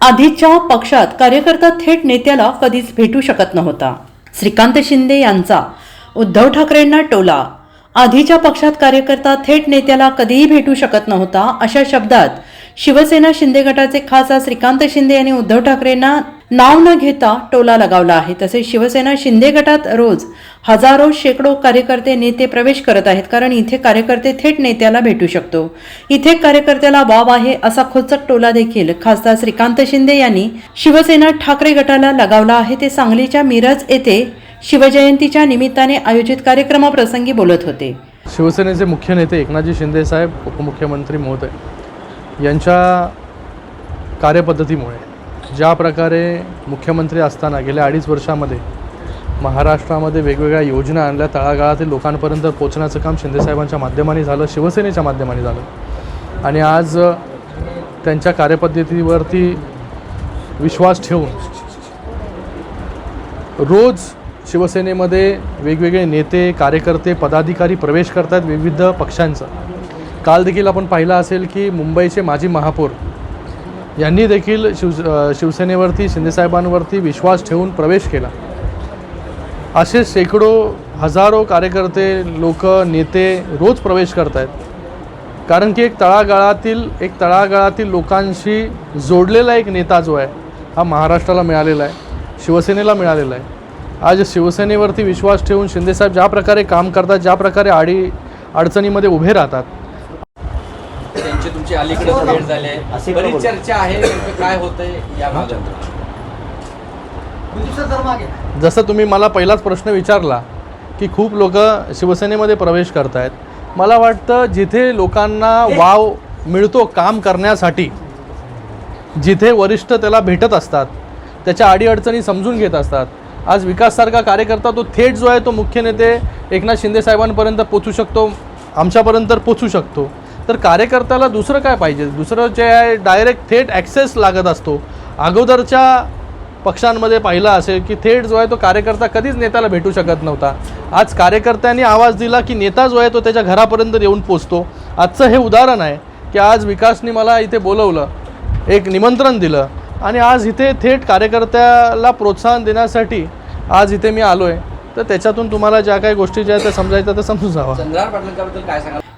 आधीच्या पक्षात कार्यकर्ता थेट नेत्याला कधीच भेटू शकत नव्हता. श्रीकांत शिंदे यांचा उद्धव ठाकरेंना टोला. आधीच्या पक्षात कार्यकर्ता थेट नेत्याला कधीही भेटू शकत नव्हता अशा शब्दात शिवसेना शिंदे गटाचे खासदार श्रीकांत शिंदे यांनी उद्धव ठाकरेंना नाव न घेता टोला लगावला आहे. तसेच शिवसेना शिंदे गटात रोज हजारो शेकडो कार्यकर्ते नेते प्रवेश करत आहेत. कारण इथे कार्यकर्ते थेट नेत्याला भेटू शकतो. इथे कार्यकर्त्याला वाव आहे असा खोचक टोला देखील खासदार श्रीकांत शिंदे यांनी शिवसेना ठाकरे गटाला लगावला आहे. ते सांगलीच्या मिरज येथे शिवजयंतीच्या निमित्ताने आयोजित कार्यक्रमाप्रसंगी बोलत होते. शिवसेनेचे मुख्य नेते एकनाथजी शिंदे साहेब उपमुख्यमंत्री महोदय यांच्या कार्यपद्धतीमुळे ज्या प्रकारे मुख्यमंत्री असताना गेल्या अडीच वर्षामध्ये महाराष्ट्रामध्ये वेगवेगळ्या योजना आणल्या तळागाळातील लोकांपर्यंत पोचण्याचं काम शिंदेसाहेबांच्या माध्यमाने झालं शिवसेनेच्या माध्यमाने झालं. आणि आज त्यांच्या कार्यपद्धतीवरती विश्वास ठेवून रोज शिवसेनेमध्ये वेगवेगळे नेते कार्यकर्ते पदाधिकारी प्रवेश करतात विविध पक्षांचा. काल देखील आपण पाहिलं असेल की मुंबईचे माजी महापौर यांनी देखील शिव शिवसेनेवरती शिंदेसाहेबांवरती विश्वास ठेवून प्रवेश केला. असे शेकडो हजारो कार्यकर्ते लोक नेते रोज प्रवेश करत आहेत कारण की एक तळागाळातील एक तळागाळातील लोकांशी जोडलेला एक नेता जो आहे हा महाराष्ट्राला मिळालेला आहे शिवसेनेला मिळालेला आहे. आज शिवसेनेवरती विश्वास ठेवून शिंदेसाहेब ज्या प्रकारे काम करतात ज्या प्रकारे आडी अडचणीमध्ये उभे राहतात त्यांची तुमची अलीकडे भेट झाली. आहे बरीच चर्चा आहे नेमकं काय होतंय या भागात जसं तुम्ही मला पहिलाच प्रश्न विचारला की खूप लोक शिवसेनेमध्ये प्रवेश करत आहेत मला वाटतं जिथे लोकांना वाव मिळतो काम करण्यासाठी जिथे वरिष्ठ त्याला भेटत असतात त्याच्या अडीअडचणी समजून घेत असतात आज विकाससारखा कार्यकर्ता तो थेट जो आहे तो मुख्य नेते एकनाथ शिंदे साहेबांपर्यंत पोचू शकतो आमच्यापर्यंत पोचू शकतो. तर कार्यकर्त्याला दुसरं काय पाहिजे? दुसरं जे आहे डायरेक्ट थेट ॲक्सेस लागत असतो. अगोदरच्या पक्षांमध्ये पाहिलं असेल की थेट जो आहे तो कार्यकर्ता कधीच नेत्याला भेटू शकत नव्हता. आज कार्यकर्त्यांनी आवाज दिला की नेता जो आहे तो त्याच्या घरापर्यंत येऊन पोचतो. आजचं हे उदाहरण आहे की आज विकासनी मला इथे बोलवलं एक निमंत्रण दिलं आणि आज इथे थेट कार्यकर्त्याला प्रोत्साहन देण्यासाठी आज इथे मी आलो आहे तर त्याच्यातून तुम्हाला ज्या काही गोष्टी ज्या आहेत त्या समजायच्या त्या समजून जावा.